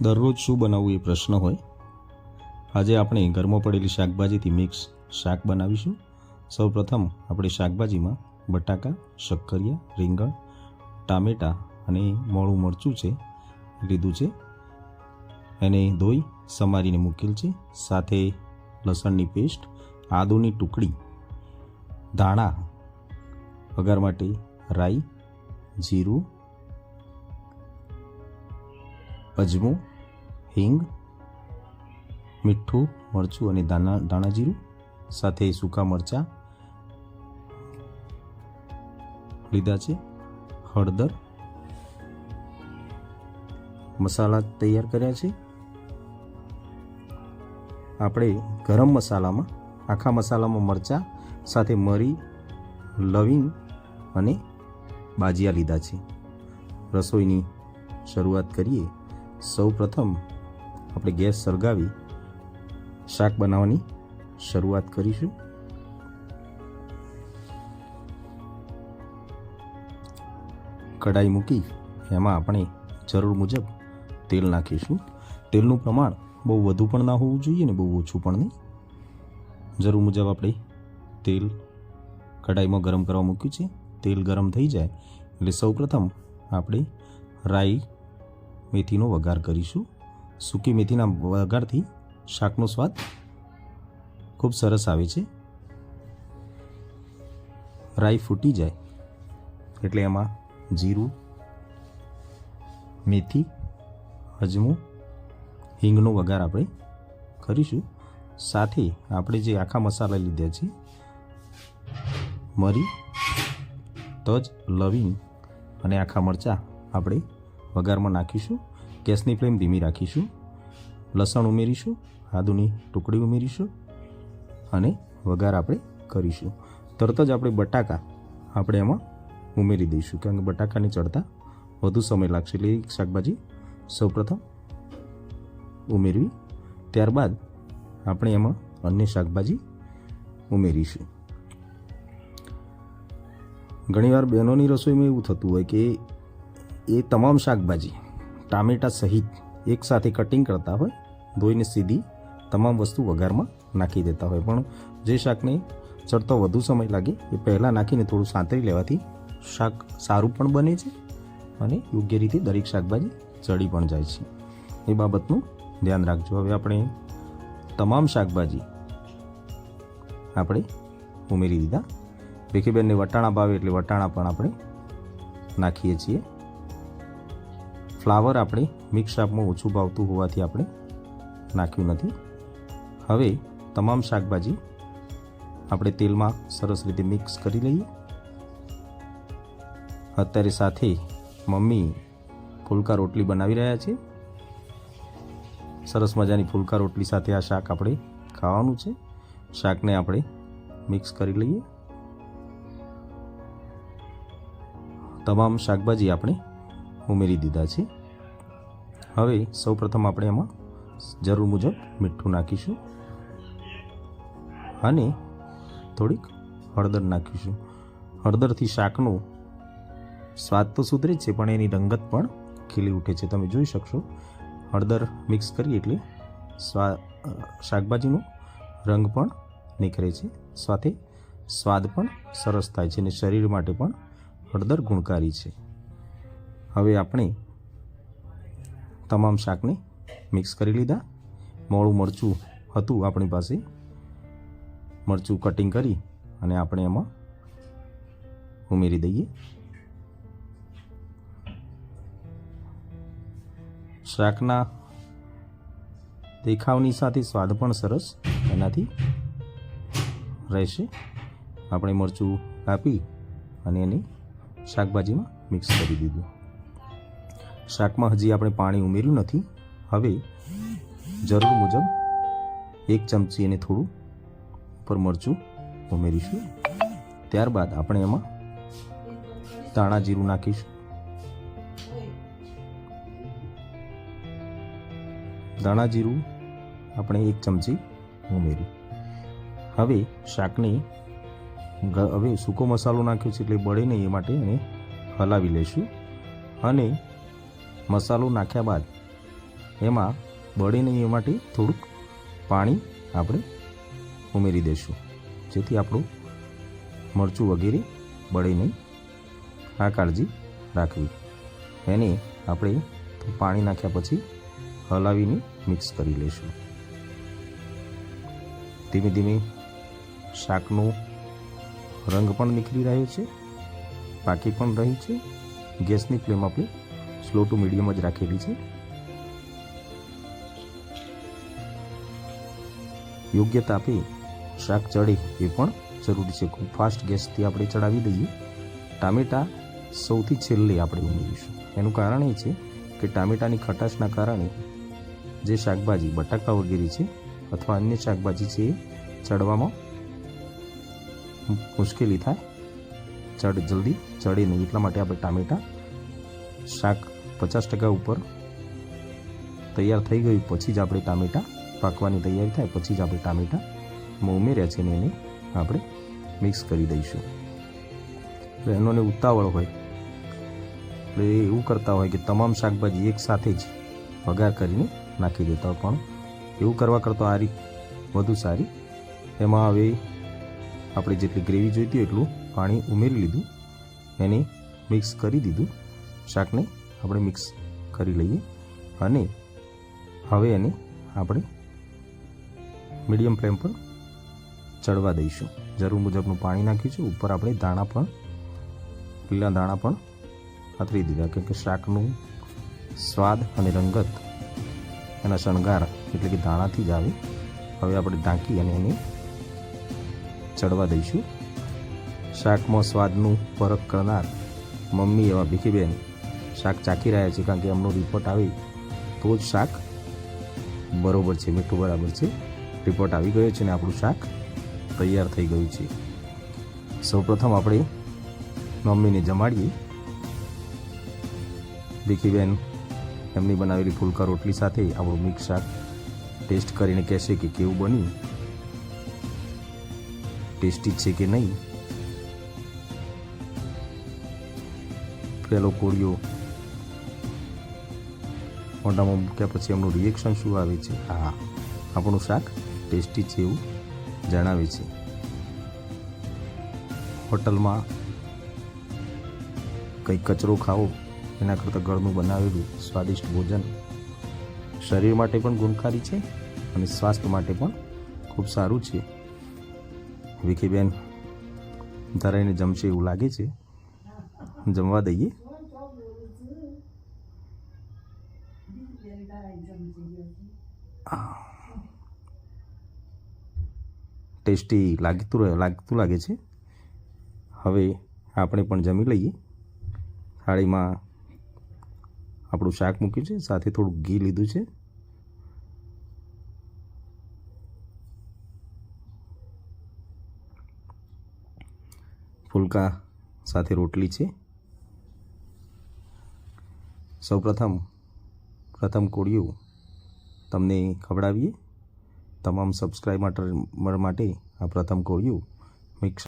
દરરોજ શું બનાવવું એ પ્રશ્ન હોય? આજે આપણે ઘરમાં પડેલી શાકભાજીથી મિક્સ શાક બનાવીશું. સૌપ્રથમ આપણે શાકભાજીમાં બટાકા, શક્કરિયા, રીંગણ, ટામેટાં અને મોળું મરચું છે, લીધું છે. એને ધોઈ સમારીને મૂકેલ છે. સાથે લસણની પેસ્ટ, આદુની ટુકડી, ધાણા, વઘાર માટે રાઈ, જીરું, અજમો હિંગ, મીઠું, મરચું અને દાણા દાણા સાથે સૂકા મરચાં, લીધા છે. હળદર, મસાલા તૈયાર કર્યા છે. આપણે ગરમ મસાલામાં, આખા મસાલામાં મરચાં, સાથે મરી, લવિંગ અને બાજીયા લીધા છે. રસોઈની શરૂઆત કરીએ. સૌ પ્રથમ આપણે ગેસ સળગાવી, શાક બનાવવાની શરૂઆત કરીશું. કઢાઈ મૂકી, એમાં આપણે જરૂર મુજબ તેલ નાખીશું. તેલનું પ્રમાણ બહુ વધુ પણ ના હોવું જોઈએ ને બહુ ઓછું પણ નહીં. જરૂર મુજબ આપણે તેલ કઢાઈમાં ગરમ કરવા મૂક્યું છે. તેલ ગરમ થઈ જાય એટલે સૌપ્રથમ આપણે રાઈ, મેથીનો વઘાર કરીશું. સૂકી મેથીના વઘારથી શાકનો સ્વાદ ખૂબ સરસ આવે છે. રાઈ ફૂટી જાય એટલે એમાં જીરું, મેથી, અજમો, હિંગનો વઘાર આપણે કરીશું. સાથે આપણે જે આખા મસાલા લીધા છે, મરી, તજ, લવિંગ અને આખા મરચાં આપણે વઘારમાં નાખીશું. ગેસની ફ્લેમ ધીમી રાખીશું, લસણ ઉમેરીશું, આદુની ટુકડી ઉમેરીશું અને વઘાર આપણે કરીશું. તરત જ આપણે બટાકા આપણે એમાં ઉમેરી દઈશું, કારણ કે બટાકાને ચડતા વધુ સમય લાગશે. એટલે શાકભાજી સૌપ્રથમ ઉમેરવી, ત્યારબાદ આપણે એમાં અન્ય શાકભાજી ઉમેરીશું. ઘણીવાર બહેનોની રસોઈમાં એવું થતું હોય કે એ તમામ શાકભાજી ટામેટાં સહિત એકસાથે કટિંગ કરતા હોય, ધોઈને સીધી તમામ વસ્તુ વઘારમાં નાખી દેતા હોય. પણ જે શાકને ચડતો વધુ સમય લાગે, એ પહેલાં નાખીને થોડું સાંતળી લેવાથી શાક સારું પણ બને છે અને યોગ્ય રીતે દરેક શાકભાજી ચડી પણ જાય છે. એ બાબતનું ધ્યાન રાખજો. હવે આપણે તમામ શાકભાજી આપણે ઉમેરી દીધા. ભીખીબેનને વટાણા ભાવે એટલે વટાણા પણ આપણે નાખીએ છીએ. ફ્લાવર આપણે મિક્સ શાકમાં ઓછું ભાવતું હોવાથી આપણે નાખ્યું નથી. હવે તમામ શાકભાજી આપણે તેલમાં સરસ રીતે મિક્સ કરી લઈએ. અત્યારે સાથે મમ્મી ફુલકા રોટલી બનાવી રહ્યા છે. સરસ મજાની ફુલકા રોટલી સાથે આ શાક આપણે ખાવાનું છે. શાકને આપણે મિક્સ કરી લઈએ. તમામ શાકભાજી આપણે ઉમેરી દીધા છે. હવે સૌપ્રથમ આપણે એમાં જરૂર મુજબ મીઠું નાખીશું અને થોડીક હળદર નાખીશું. હળદરથી શાકનો સ્વાદ તો સુધરે છે, પણ એની રંગત પણ ખીલી ઉઠે છે. તમે જોઈ શકશો, હળદર મિક્સ કરીએ એટલે સ્વા શાકભાજીનો રંગ પણ નીકળે છે. સાથે સ્વાદ પણ સરસ થાય છે અને શરીર માટે પણ હળદર ગુણકારી છે. હવે આપણે તમામ શાકને મિક્સ કરી લીધા. મોળું મરચું હતું આપણી પાસે. મરચું કટિંગ કરી અને આપણે એમાં ઉમેરી દઈએ. શાકના દેખાવની સાથે સ્વાદ પણ સરસ એનાથી રહેશે. આપણે મરચું કાપી અને એને શાકભાજીમાં મિક્સ કરી દીધું. શાકમાં હજી આપણે પાણી ઉમેર્યું નથી. હવે જરૂર મુજબ એક ચમચી અને થોડું ઉપર મરચું ઉમેરીશું. ત્યારબાદ આપણે એમાં ધાણા જીરું નાખીશું. ધાણા જીરું આપણે એક ચમચી ઉમેર્યું. હવે શાકને હવે સૂકો મસાલો નાખ્યો છે એટલે બળે નહીં એ માટે એને હલાવી લઈશું અને મસાલો નાખ્યા બાદ એમાં બળીને માટે થોડુંક પાણી આપણે ઉમેરી દઈશું. જેથી આપણું મરચું વગેરે બળે નહીં આ કાળજી રાખવી. એને આપણે પાણી નાખ્યા પછી હલાવીને મિક્સ કરી લઈશું. ધીમે ધીમે શાકનો રંગ પણ નીકળી રહ્યો છે, પાકી પણ રહી છે. ગેસની ફ્લેમ આપણે સ્લો ટુ મીડિયમ જ રાખેલી છે. યોગ્ય તાપે શાક ચડે એ પણ જરૂરી છે. ખૂબ ફાસ્ટ ગેસથી આપણે ચડાવી દઈએ. ટામેટાં સૌથી છેલ્લે આપણે ઉમેરીશું. એનું કારણ એ છે કે ટામેટાની ખટાશના કારણે જે શાકભાજી બટાકા વગેરે છે અથવા અન્ય શાકભાજી છે એ ચડવામાં મુશ્કેલી થાય. ચડ જલ્દી ચડે નહીં. એટલા માટે આપણે ટામેટાં શાક પચાસ ટકા ઉપર તૈયાર થઈ ગયું. પછી જ આપણે ટામેટાં પાકવાની તૈયારી થાય, પછી જ આપણે ટામેટાં ઉમેર્યા છે ને એને આપણે મિક્સ કરી દઈશું. એટલે એનોને ઉતાવળ હોય. એટલે એવું કરતા હોય કે તમામ શાકભાજી એક સાથે જ વઘાર કરીને નાખી દેતા હોય. પણ એવું કરવા કરતાં આ રીત વધુ સારી. એમાં હવે આપણે જેટલી ગ્રેવી જોઈતી હોય એટલું પાણી ઉમેરી લીધું. એને મિક્સ કરી દીધું શાકને. આપણે મિક્સ કરી લઈએ અને હવે એને આપણે મીડિયમ ફ્લેમ પર ચડવા દઈશું. જરૂર મુજબનું પાણી નાખ્યું છે ઉપર આપણે દાણા પણ, લીલા દાણા પણ પાથરી દીધા. કેમ કે શાકનું સ્વાદ અને રંગત એના શણગાર એટલે કે દાણાથી જ આવે. હવે આપણે ઢાંકી અને એને ચડવા દઈશું. શાકમાં સ્વાદનું ફરક કરનાર મમ્મી એવા ભીખીબેન શાક ચાખી રહ્યા છે કારણ કે એમનો રિપોર્ટ આવે તો જ શાક બરોબર છે, મીઠું બરાબર છે. રિપોર્ટ આવી ગયો છે ને આપણું શાક તૈયાર થઈ ગયું છે. સૌપ્રથમ આપણે મમ્મીને જમાડીએ. ભીખીબેન એમની બનાવેલી ફુલકા રોટલી સાથે આપણું મિક્સ શાક ટેસ્ટ કરીને કહેશે કે કેવું બન્યું. ટેસ્ટી છે કે નહીં? પેલો કોળિયો મોઢામાં મૂક્યા પછી એમનું રિએક્શન શું આવે છે? હા. આપણું શાક ટેસ્ટી છે એવું જણાવે છે. હોટલમાં કંઈ કચરો ખાવો એના કરતાં ઘરનું બનાવેલું સ્વાદિષ્ટ ભોજન શરીર માટે પણ ગુણકારી છે અને સ્વાસ્થ્ય માટે પણ ખૂબ સારું છે. વિકીબેન ધરાઈને જમશે એવું લાગે છે? જમવા દઈએ. ટેસ્ટી લાગતું લાગતું લાગે છે. હવે આપણે પણ જમી લઈએ. થાળીમાં આપણું શાક મૂક્યું છે, સાથે થોડું ઘી લીધું છે. ફુલકા સાથે રોટલી છે. સૌપ્રથમ પ્રથમ કોળિયું તમને ખવડાવીએ. તમામ સબસ્ક્રાઈબર માટે આ પ્રથમ કોળિયું મિક્સ